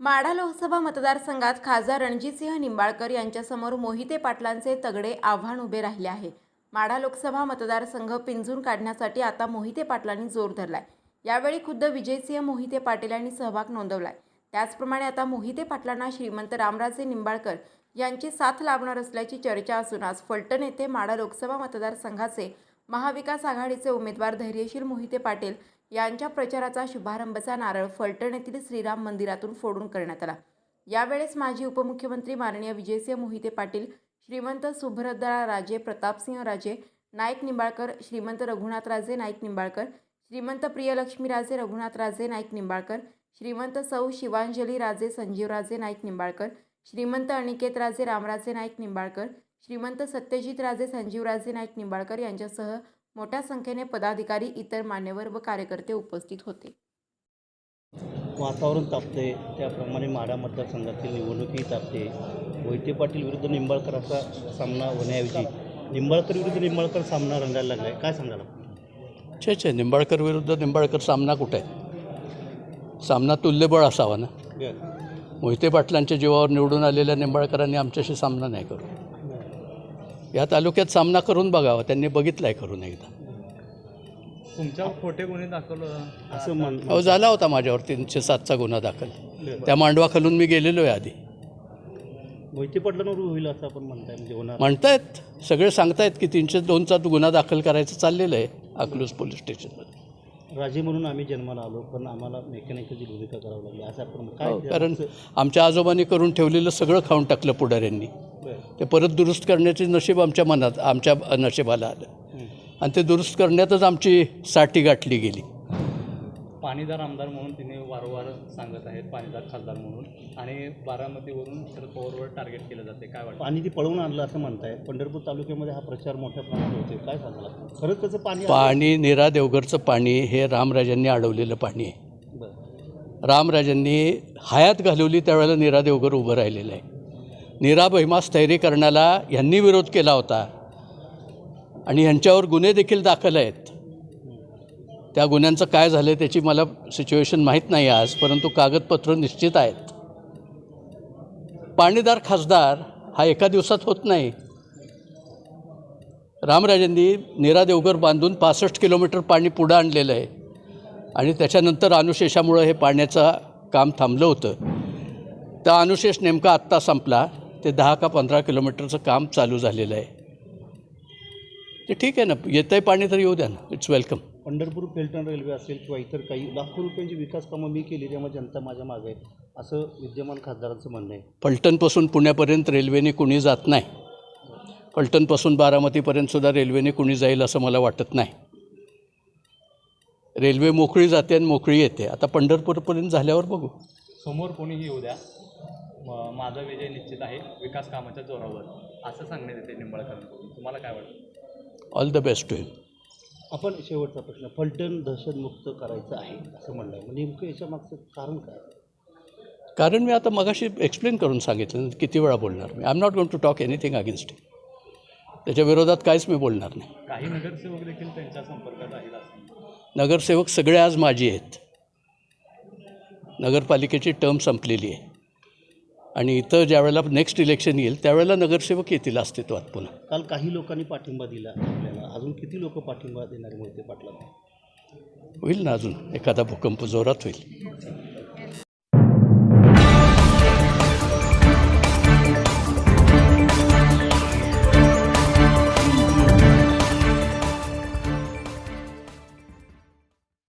माढा लोकसभा मतदारसंघात खासदार रणजितसिंह निंबाळकर यांच्यासमोर मोहिते पाटलांचे तगडे आव्हान उभे राहिले आहे. माढा लोकसभा मतदारसंघ पिंजून काढण्यासाठी आता मोहिते पाटलांनी जोर धरलाय. यावेळी खुद्द विजयसिंह मोहिते पाटील यांनी सहभाग नोंदवलाय. त्याचप्रमाणे आता मोहिते पाटलांना श्रीमंत रामराजे निंबाळकर यांची साथ लाभणार असल्याची चर्चा असून आज फलटण येथे माढा लोकसभा मतदारसंघाचे महाविकास आघाडीचे उमेदवार धैर्यशील मोहिते पाटील यांच्या प्रचाराचा शुभारंभचा नारळ फलटण येथील श्रीराम मंदिरातून फोडून करण्यात आला. यावेळेस माजी उपमुख्यमंत्री माननीय विजयसिंह मोहिते पाटील श्रीमंत सुभद्रा राजे प्रतापसिंह राजे नाईक निंबाळकर श्रीमंत रघुनाथराजे नाईक निंबाळकर श्रीमंत प्रियलक्ष्मी राजे रघुनाथ राजे नाईक निंबाळकर श्रीमंत सौ शिवांजली राजे संजीवराजे नाईक निंबाळकर श्रीमंत अनिकेत राजे रामराजे नाईक निंबाळकर श्रीमंत सत्यजित राजे संजीवराजे नाईक निंबाळकर यांच्यासह मोठ्या संख्येने पदाधिकारी इतर मान्यवर व कार्यकर्ते उपस्थित होते. वातावरण तापते त्याप्रमाणे माढा मतदारसंघातील निवडणुकीही तापते. मोहिते पाटील विरुद्ध निंबाळकर असा सामना होण्याऐवजी निंबाळकर विरुद्ध निंबाळकर सामना रंगायला लागला आहे काय सांगाल? छे छे. निंबाळकर विरुद्ध निंबाळकर सामना कुठे? आहे सामना तुल्यबळ असावा ना? मोहिते पाटलांच्या जीवावर निवडून आलेल्या निंबाळकरांनी आमच्याशी सामना नाही करू. या तालुक्यात सामना करून बघावा. त्यांनी बघितला आहे करून एकदा. तुमच्यावर खोटे गुन्हे दाखल असं म्हण अहो झाला होता माझ्यावर तीनशे सातचा गुन्हा दाखल. त्या मांडवाखालून मी गेलेलो आहे आधी. मोहिते पाटलांवर होईल असं आपण म्हणताय म्हणजे होणार. म्हणतायत. सगळे सांगतायत की तीनशे दोनचा गुन्हा दाखल करायचं चाललेलं आहे अकलूज पोलीस स्टेशनमध्ये. राजे म्हणून आम्ही जन्माला आलो पण आम्हाला मेकॅनिकलची भूमिका करावी लागली. असं आपण हो, काय कारण आमच्या आजोबांनी करून ठेवलेलं सगळं खाऊन टाकलं पुढाऱ्यांनी. ते परत दुरुस्त करण्याचे नशीब आमच्या मनात आमच्या नशिबाला आलं. आणि ते दुरुस्त करण्यातच आमची साठी गाठली गेली. पाणीदार आमदार म्हणून तिने वारंवार सांगत आहेत पाणीदार खासदार म्हणून. आणि बारामतीवरून शरद पवारवर टार्गेट केलं जाते. काय वाटतं? पाणी ती पळवून आणलं असं म्हणताय पंढरपूर तालुक्यामध्ये हा प्रचार मोठ्या प्रमाणात होतोय. काय सांगाल? खरंच त्याचं पाणी? पाणी नीरा देवगरचं पाणी हे रामराजांनी अडवलेलं पाणी आहे. बरं. रामराजांनी हयात घालवली त्यावेळेला नीरा देवगर उभं राहिलेलं आहे. नीरा तैरी करण्याला ह्यांनी विरोध केला होता. आणि ह्यांच्यावर गुन्हे देखील दाखल आहेत. त्या गुन्ह्यांचं काय झालं त्याची मला सिच्युएशन माहीत नाही आज परंतु कागदपत्र निश्चित आहेत. पाणीदार खासदार हा एका दिवसात होत नाही. रामराजांनी नीरा देवगर बांधून पासष्ट किलोमीटर पाणी पुढं आणलेलं आहे. आणि त्याच्यानंतर अनुशेषामुळं हे पाण्याचं काम थांबलं होतं. तर अनुशेष नेमका आत्ता संपला. ते दहा का पंधरा किलोमीटरचं काम चालू झालेलं आहे. ते ठीक आहे ना येतं आहे पाणी तर येऊ द्या ना it's welcome Pandharpur Phaltan railway असेल किंवा इतर काही लाखो रुपयांची विकास कामं मी केली तेव्हा जनता माझ्या मागे आहे असं विद्यमान खासदारांचं म्हणणं आहे. फलटणपासून पुण्यापर्यंत रेल्वेने कुणी जात नाही. फलटणपासून बारामतीपर्यंतसुद्धा रेल्वेने कुणी जाईल असं मला वाटत नाही. रेल्वे मोकळी जाते आणि मोकळी येते. आता पंढरपूरपर्यंत झाल्यावर बघू. समोर कोणीही येऊ द्या. माझा विजय निश्चित आहे विकास कामाच्या जोरावर. असं सांगण्यात येते निंबाळकरांकडून. तुम्हाला काय वाटतं? All the best to him आपण शेवटचा प्रश्न फलटण दहशतमुक्त करायचं आहे असं म्हणलं. आहे मग नेमकं याच्या मागचं कारण काय? कारण मी आता मगाशी एक्सप्लेन करून सांगितलं किती वेळा बोलणार मी. I am not going to talk anything against त्याच्या विरोधात काहीच मी बोलणार नाही. काही नगरसेवक देखील त्यांच्या संपर्कात आहेत नगरसेवक सगळे आज माझी आहेत. नगरपालिकेची टर्म संपलेली आहे. आणि इथं ज्यावेळेला नेक्स्ट इलेक्शन येईल त्यावेळेला नगरसेवक येतील अस्तित्वात पुन्हा. काल काही लोकांनी पाठिंबा दिला आपल्याला. अजून किती लोक पाठिंबा देणारे मोहिते पाटलांना? होईल ना अजून. एखादा भूकंप जोरात होईल.